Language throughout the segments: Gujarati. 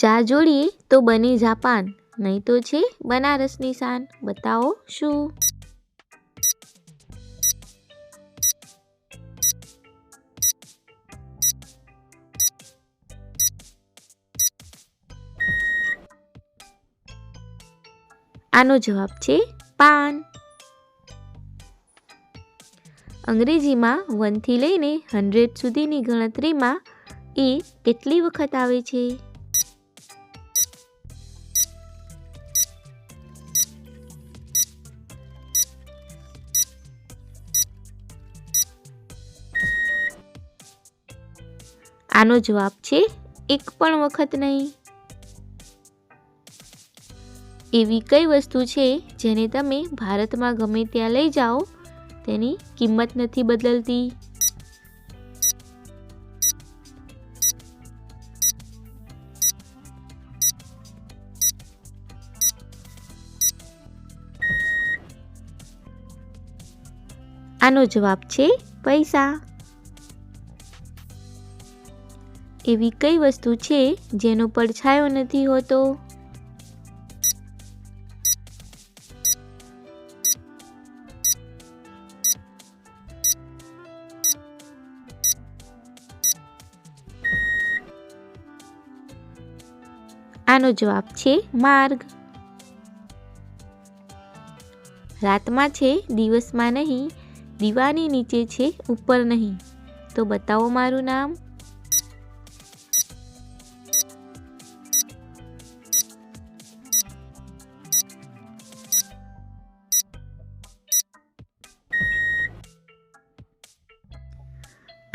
જા જોડીએ તો બને જાપાન, નહીં તો છે બનારસની શાન. બતાવો શું? આનો જવાબ છે પાન. અંગ્રેજીમાં વનથી લઈને હંડ્રેડ સુધીની ગણતરીમાં એ કેટલી વખત આવે છે? આનો જવાબ છે એક પણ વખત નહીં. એવી કઈ વસ્તુ છે જેને તમે ભારતમાં ગમે ત્યાં લઈ જાઓ, તેની કિંમત નથી બદલતી? આનો જવાબ છે પૈસા. એવી કઈ વસ્તુ છે જેનો પડછાયો નથી હોતો? આનો જવાબ છે માર્ગ. રાતમાં છે, દિવસમાં નહીં, દીવાની નીચે છે, ઉપર નહીં. તો બતાવો મારું નામ.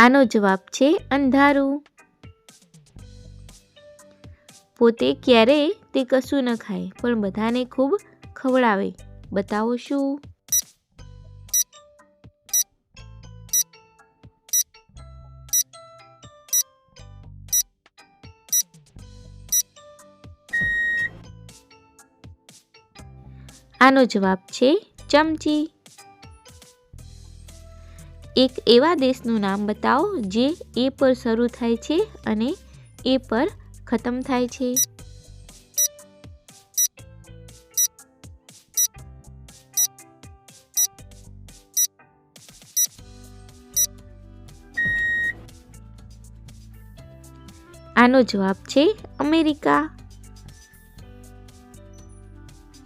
આનો જવાબ છે અંધારું. પોતે ક્યારેય તે કશું ન ખાય, પણ બધાને ખૂબ ખવડાવે. બતાવો શું આનો જવાબ છે ચમચી. એક એવા દેશનું નામ બતાવો જે એ પર શરૂ થાય છે અને એ પર ખતમ થાય છે. આનો જવાબ છે અમેરિકા.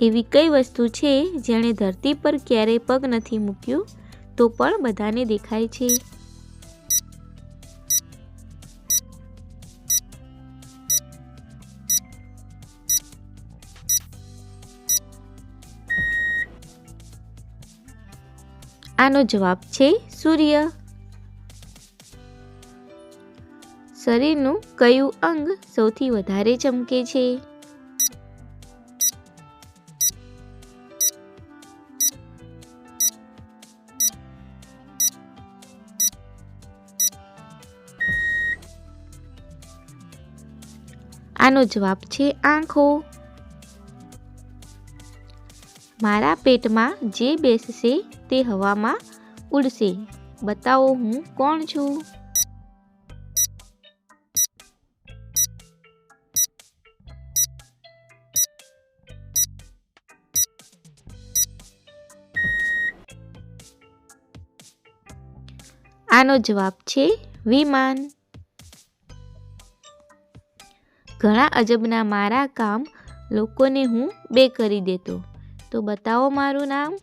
એવી કઈ વસ્તુ છે જેણે ધરતી પર ક્યારેય પગ નથી મૂક્યું? તો પણ બધાને દેખાય છે. આનો જવાબ છે સૂર્ય. શરીરનું કયું અંગ સૌથી વધારે ચમકે છે? આનો જવાબ છે આંખો. મારા પેટમાં જે બેસશે તે હવામાં ઉડશે. બતાવો હું કોણ છું? આનો જવાબ છે વિમાન. ઘણા અજબના મારા કામ લોકોને હું બે કરી દેતો. તો બતાવો મારું નામ?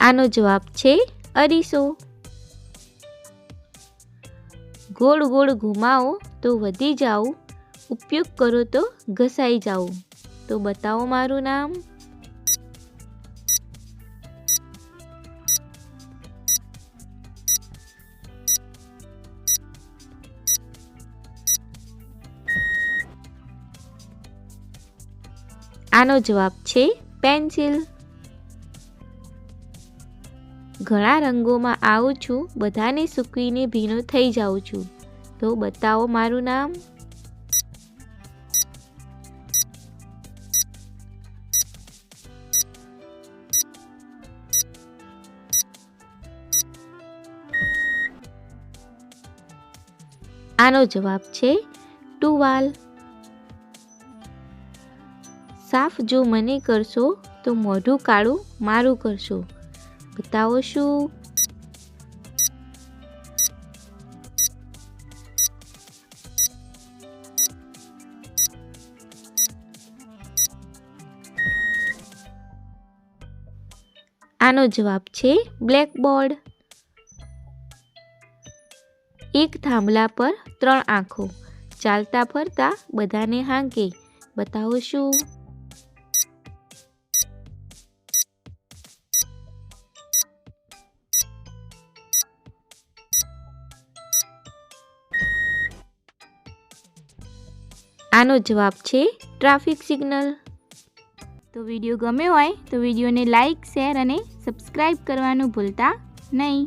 આનો જવાબ છે અરીસો. ગોળ ગોળ ઘુમાવો તો વધી જાઉં, ઉપયોગ કરો તો ઘસાઈ જાઉં. તો બતાવો મારું નામ. આનો જવાબ છે પેન્સિલ. ઘણા રંગોમાં આવું છું, બધાને સૂકવીને ભીનો થઈ જાઉં છું. તો બતાવો મારું નામ. આનો જવાબ છે ટુવાલ. સાફ જો મને કરશો તો મોઢું કાળું મારું કરશો. બતાવો શું? આનો જવાબ છે બ્લેકબોર્ડ. એક થાંભલા પર ત્રણ આંખો. ચાલતા ફરતા બધાને હાંકે. બતાવો શું આનો જવાબ છે ટ્રાફિક સિગ્નલ. તો વીડિયો ગમ્યો હોય તો વિડીયોને લાઇક શેર અને સબસ્ક્રાઈબ કરવાનું ભૂલતા નહીં.